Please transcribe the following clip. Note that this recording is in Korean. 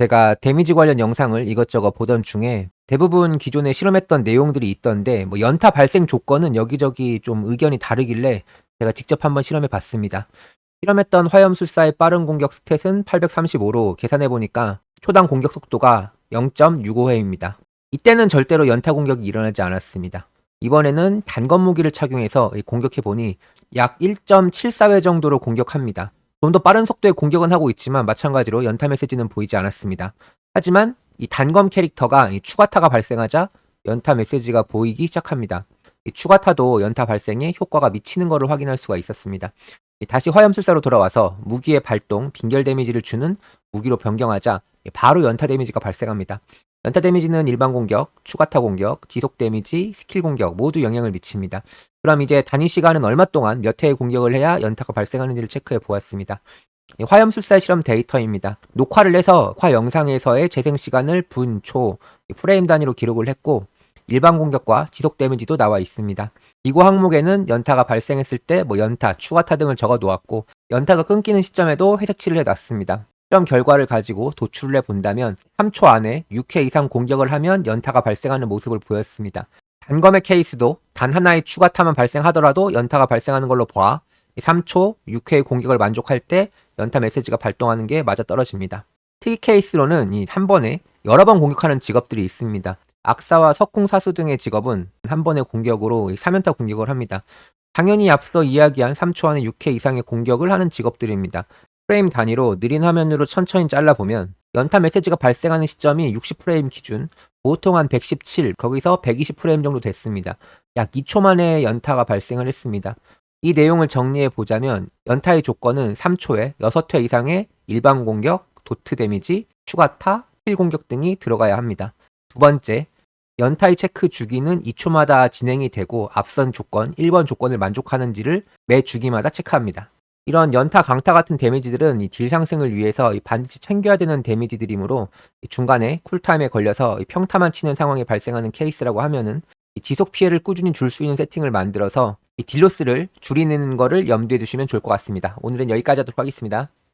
제가 데미지 관련 영상을 이것저것 보던 중에 대부분 기존에 실험했던 내용들이 있던데 뭐 연타 발생 조건은 여기저기 좀 의견이 다르길래 제가 직접 한번 실험해 봤습니다. 실험했던 화염술사의 빠른 공격 스탯은 835로 계산해 보니까 초당 공격 속도가 0.65회입니다. 이때는 절대로 연타 공격이 일어나지 않았습니다. 이번에는 단검 무기를 착용해서 공격해 보니 약 1.74회 정도로 공격합니다. 좀 더 빠른 속도의 공격은 하고 있지만 마찬가지로 연타 메시지는 보이지 않았습니다. 하지만 이 단검 캐릭터가 이 추가타가 발생하자 연타 메시지가 보이기 시작합니다. 이 추가타도 연타 발생에 효과가 미치는 것을 확인할 수가 있었습니다. 이 다시 화염술사로 돌아와서 무기의 발동, 빙결 데미지를 주는 무기로 변경하자 바로 연타 데미지가 발생합니다. 연타 데미지는 일반 공격, 추가타 공격, 지속 데미지, 스킬 공격 모두 영향을 미칩니다. 그럼 이제 단위 시간은 얼마 동안 몇 회의 공격을 해야 연타가 발생하는지를 체크해 보았습니다. 이 화염술사 실험 데이터입니다. 녹화를 해서 화 영상에서의 재생 시간을 분, 초, 이 프레임 단위로 기록을 했고 일반 공격과 지속 데미지도 나와 있습니다. 이고 항목에는 연타가 발생했을 때 뭐 연타, 추가타 등을 적어 놓았고 연타가 끊기는 시점에도 회색칠을 해 놨습니다. 실험 결과를 가지고 도출을 해 본다면 3초 안에 6회 이상 공격을 하면 연타가 발생하는 모습을 보였습니다. 단검의 케이스도 단 하나의 추가 타만 발생하더라도 연타가 발생하는 걸로 봐 3초, 6회의 공격을 만족할 때 연타 메시지가 발동하는 게 맞아 떨어집니다. 특이 케이스로는 이 한 번에 여러 번 공격하는 직업들이 있습니다. 악사와 석궁사수 등의 직업은 한 번의 공격으로 3연타 공격을 합니다. 당연히 앞서 이야기한 3초 안에 6회 이상의 공격을 하는 직업들입니다. 프레임 단위로 느린 화면으로 천천히 잘라보면 연타 메시지가 발생하는 시점이 60프레임 기준, 보통 한 117, 거기서 120프레임 정도 됐습니다. 약 2초 만에 연타가 발생을 했습니다. 이 내용을 정리해 보자면 연타의 조건은 3초에 6회 이상의 일반 공격, 도트 데미지, 추가타, 힐 공격 등이 들어가야 합니다. 두 번째, 연타의 체크 주기는 2초마다 진행이 되고 앞선 조건, 1번 조건을 만족하는지를 매 주기마다 체크합니다. 이런 연타, 강타 같은 데미지들은 이 딜 상승을 위해서 이 반드시 챙겨야 되는 데미지들이므로 이 중간에 쿨타임에 걸려서 이 평타만 치는 상황이 발생하는 케이스라고 하면은 이 지속 피해를 꾸준히 줄 수 있는 세팅을 만들어서 이 딜로스를 줄이는 거를 염두에 두시면 좋을 것 같습니다. 오늘은 여기까지 하도록 하겠습니다.